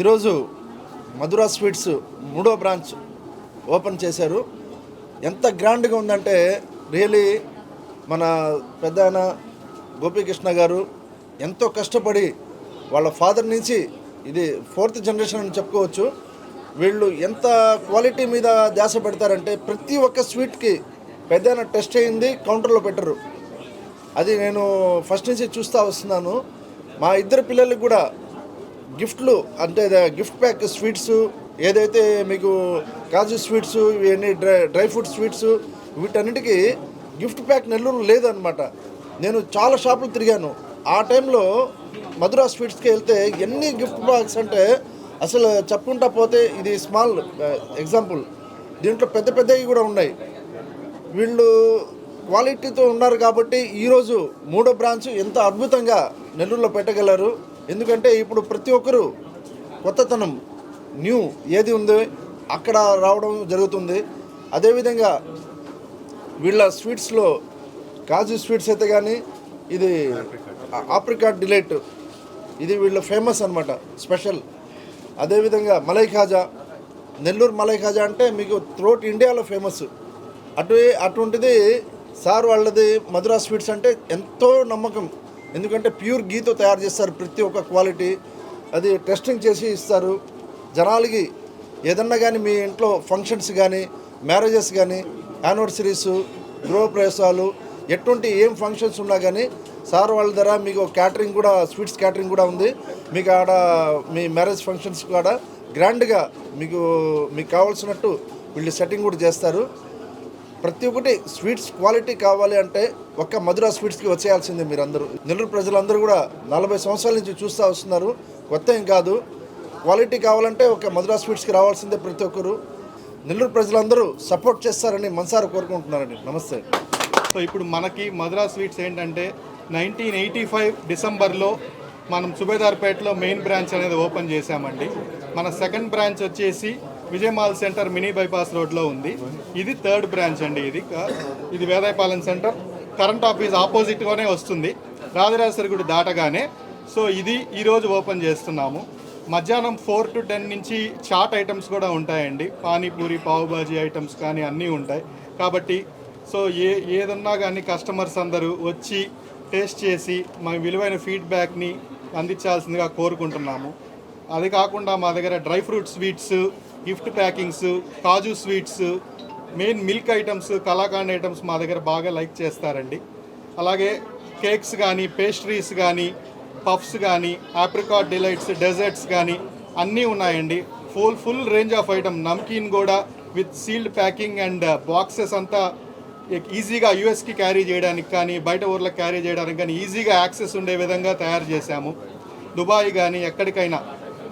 ఈరోజు మధురా స్వీట్స్ మూడో branch open చేశారు. ఎంత గ్రాండ్గా ఉందంటే రియలీ మన పెద్దాయన గోపీకృష్ణ గారు ఎంతో కష్టపడి వాళ్ళ ఫాదర్ నుంచి ఇది ఫోర్త్ జనరేషన్ అని చెప్పుకోవచ్చు. వీళ్ళు ఎంత క్వాలిటీ మీద ధ్యాస పెడతారంటే ప్రతి ఒక్క స్వీట్కి పెద్ద టెస్ట్ అయింది కౌంటర్లో పెట్టరు. అది నేను ఫస్ట్ నుంచి చూస్తూ వస్తున్నాను. మా ఇద్దరు పిల్లలకి కూడా గిఫ్ట్లు అంటే గిఫ్ట్ ప్యాక్ స్వీట్స్ ఏదైతే మీకు కాజు స్వీట్స్ ఇవన్నీ డ్రై డ్రై ఫ్రూట్ స్వీట్స్ వీటన్నిటికీ గిఫ్ట్ ప్యాక్ నెల్లూరు లేదనమాట నేను చాలా షాపులు తిరిగాను. ఆ టైంలో మధురా స్వీట్స్కి వెళ్తే ఎన్ని గిఫ్ట్ ప్యాక్స్ అంటే అసలు చెప్పుకుంటా పోతే ఇది స్మాల్ ఎగ్జాంపుల్. దీంట్లో పెద్ద పెద్దవి కూడా ఉన్నాయి. వీళ్ళు క్వాలిటీతో ఉన్నారు కాబట్టి ఈరోజు మూడో బ్రాంచ్ ఎంత అద్భుతంగా నెల్లూరులో పెట్టగలరు. ఎందుకంటే ఇప్పుడు ప్రతి ఒక్కరూ కొత్తతనం న్యూ ఏది ఉందో అక్కడ రావడం జరుగుతుంది. అదేవిధంగా వీళ్ళ స్వీట్స్లో కాజు స్వీట్స్ అయితే కానీ ఇది ఆప్రికాట్ డిలైట్ ఇది వీళ్ళ ఫేమస్ అన్నమాట స్పెషల్ అదేవిధంగా మలై ఖాజా నెల్లూరు మలై ఖాజా అంటే మీకు త్రోట్ ఇండియాలో ఫేమస్ అటు అటువంటిది సార్ వాళ్ళది మధురా స్వీట్స్ అంటే ఎంతో నమ్మకం. ఎందుకంటే ప్యూర్ గీతో తయారు చేస్తారు ప్రతి ఒక్క క్వాలిటీ. అది టెస్టింగ్ చేసి ఇస్తారు. జనాలకి ఏదన్నా కానీ మీ ఇంట్లో ఫంక్షన్స్ కానీ మ్యారేజెస్ కానీ యానివర్సరీస్ గృహప్రవేశాలు ఎటువంటి ఏం ఫంక్షన్స్ ఉన్నా కానీ సార్ వాళ్ళ దగ్గర మీకు క్యాటరింగ్ కూడా స్వీట్స్ క్యాటరింగ్ కూడా ఉంది. మీకు ఆడ మీ మ్యారేజ్ ఫంక్షన్స్ కూడా గ్రాండ్గా మీకు మీకు కావాల్సినట్టు వీళ్ళు సెట్టింగ్ కూడా చేస్తారు. ప్రతి ఒక్కటి స్వీట్స్ క్వాలిటీ కావాలి అంటే ఒక్క మధుర స్వీట్స్కి వచ్చేయాల్సిందే మీరందరూ. నెల్లూరు ప్రజలందరూ కూడా నలభై సంవత్సరాల నుంచి చూస్తూ వస్తున్నారు. కొత్త ఏం కాదు. క్వాలిటీ కావాలంటే ఒక మధురా స్వీట్స్కి రావాల్సిందే ప్రతి ఒక్కరు. నెల్లూరు ప్రజలందరూ సపోర్ట్ చేస్తారని మనసారా కోరుకుంటున్నారండి నమస్తే. సో ఇప్పుడు మనకి మధురా స్వీట్స్ ఏంటంటే నైన్టీన్ ఎయిటీ ఫైవ్ డిసెంబర్లో మనం సుబేదార్పేటలో మెయిన్ బ్రాంచ్ అనేది ఓపెన్ చేశామండి. మన సెకండ్ బ్రాంచ్ వచ్చేసి విజయమాల్ సెంటర్ మినీ బైపాస్ రోడ్లో ఉంది. ఇది థర్డ్ బ్రాంచ్ అండి ఇది. ఇది వేదాయపాలెం సెంటర్. కరెంట్ ఆఫీస్ ఆపోజిట్గానే వస్తుంది. రాజరాజేశ్వరి గుడి దాటగానే. సో ఇది ఈరోజు ఓపెన్ చేస్తున్నాము. మధ్యాహ్నం ఫోర్ టు టెన్ నుంచి చాట్ ఐటమ్స్ కూడా ఉంటాయండి. పానీపూరి పావుబాజీ ఐటమ్స్ కానీ అన్నీ ఉంటాయి. కాబట్టి సో ఏ ఏదన్నా కానీ కస్టమర్స్ అందరూ వచ్చి టేస్ట్ చేసి మా విలువైన ఫీడ్బ్యాక్ని అందించాల్సిందిగా కోరుకుంటున్నాము. అది కాకుండా మా దగ్గర dry fruit sweets gift packings కాజు sweets main milk items kalakand items మా దగ్గర బాగా లైక్ చేస్తారండి. అలాగే కేక్స్ కానీ పేస్ట్రీస్ కానీ పఫ్స్ కానీ ఆప్రికాట్ డిలైట్స్ డెజర్ట్స్ కానీ అన్నీ ఉన్నాయండి. Full full range of item. Namkeen కూడా with sealed packing and boxes అంతా ఈజీగా యూఎస్కి క్యారీ చేయడానికి కానీ బయట ఊర్లకు క్యారీ చేయడానికి కానీ ఈజీగా యాక్సెస్ ఉండే విధంగా తయారు చేశాము. దుబాయ్ కానీ ఎక్కడికైనా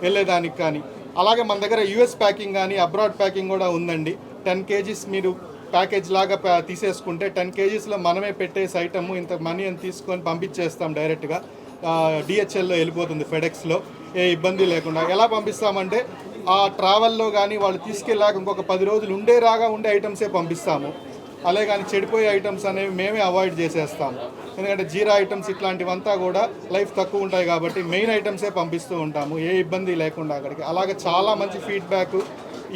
వెళ్ళేదానికి కానీ. అలాగే మన దగ్గర యూఎస్ ప్యాకింగ్ కానీ అబ్రాడ్ ప్యాకింగ్ కూడా ఉందండి. టెన్ కేజీస్ మీరు ప్యాకేజ్ లాగా ప్యా- తీసేసుకుంటే టెన్ కేజీస్లో మనమే పెట్టేసి ఐటమ్ ఇంత మనీ అని తీసుకొని పంపించేస్తాం డైరెక్ట్గా. డిహెచ్ఎల్లో వెళ్ళిపోతుంది ఫెడెక్స్లో. ఏ ఇబ్బంది లేకుండా. ఎలా పంపిస్తామంటే ఆ ట్రావెల్లో కానీ వాళ్ళు తీసుకెళ్ళాక ఇంకొక పది రోజులు ఉండేరాగా ఉండే ఐటమ్సే పంపిస్తాము. అలాగే కానీ చెడిపోయే ఐటమ్స్ అనేవి మేమే అవాయిడ్ చేసేస్తాము ఎందుకంటే జీరా ఐటమ్స్ ఇట్లాంటివంతా కూడా లైఫ్ తక్కువ ఉంటాయి కాబట్టి మెయిన్ ఐటమ్సే పంపిస్తూ ఉంటాము. ఏ ఇబ్బంది లేకుండా అక్కడికి. అలాగే చాలా మంచి ఫీడ్బ్యాక్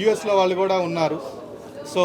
యూఎస్లో వాళ్ళు కూడా ఉన్నారు. సో